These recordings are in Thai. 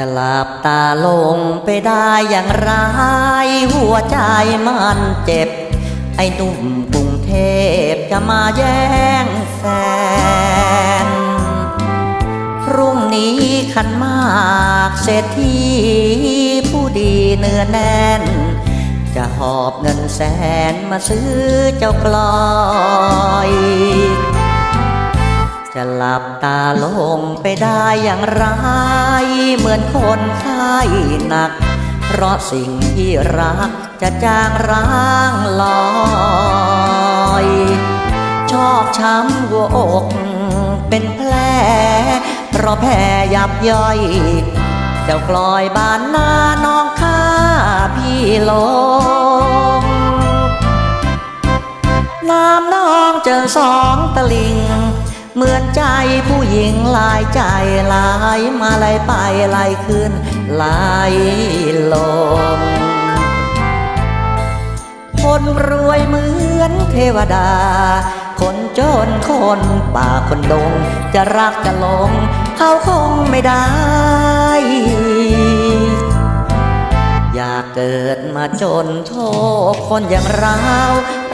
จะหลับตาลงไปได้อย่างไร หัวใจมันเจ็บ ไอ้หนุ่มกรุงเทพจะมาแย่งแฟนพรุ่งนี้ขันมากเศรษฐีผู้ดีเนื้อแน่น จะหอบเงินแสนมาซื้อเจ้ากลอย ลับตาลงไปได้อย่างไร เหมือนคนไข้หนัก เพราะสิ่งที่รักจะจางร้างลอย ชอกช้ำหัวอกเป็นแผล เพราะแผลยับย่อย เจ้ากลอยบานหน้าน้องข้าพี่ลง น้ำน้องเจอสองตะลิง เหมือนใจผู้หญิงลายใจลายมาไหลไปไหลขึ้นไหลลงคนรวยเหมือนเทวดา คนจนคนป่าคนดง จะรักจะหลงเขาคงไม่ได้ อยากเกิดมาจนโทษคนอย่างเรา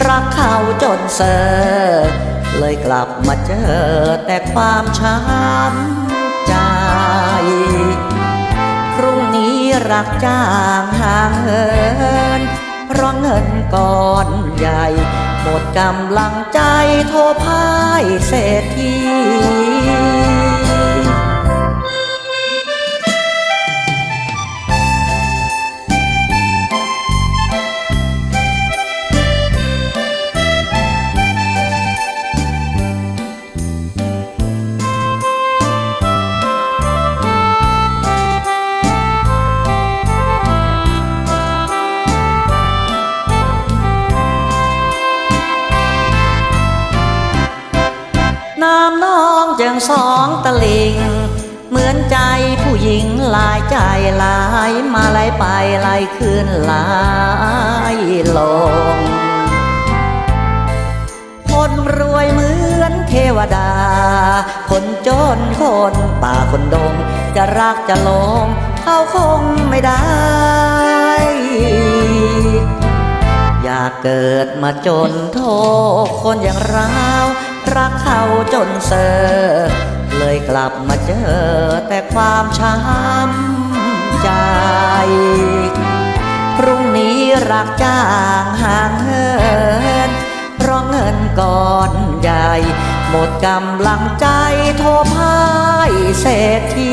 รักเขาจนเสอ เลยกลับมาเจอแต่ความช้ำใจ พรุ่งนี้รักจ้างห่างเหินเพราะเงินก้อนใหญ่ หมดกำลังใจโทรพายเศรษฐี น้ำน้องจังสองตะลิง เหมือนใจผู้หญิงหลายใจหลายมาไหลไปไหลขึ้นไหลลง คนรวยเหมือนเทวดา คนจนคนป่าคนดง จะรักจะหลงเขาคงไม่ได้ อยากเกิดมาจนโทษคนอย่างเรา รักเขาจนเสอเลยกลับมาเจอแต่ความช้ำใจ พรุ่งนี้รักจ้างห่างเหินเพราะเงินก้อนใหญ่ หมดกำลังใจโทรพายเศรษฐี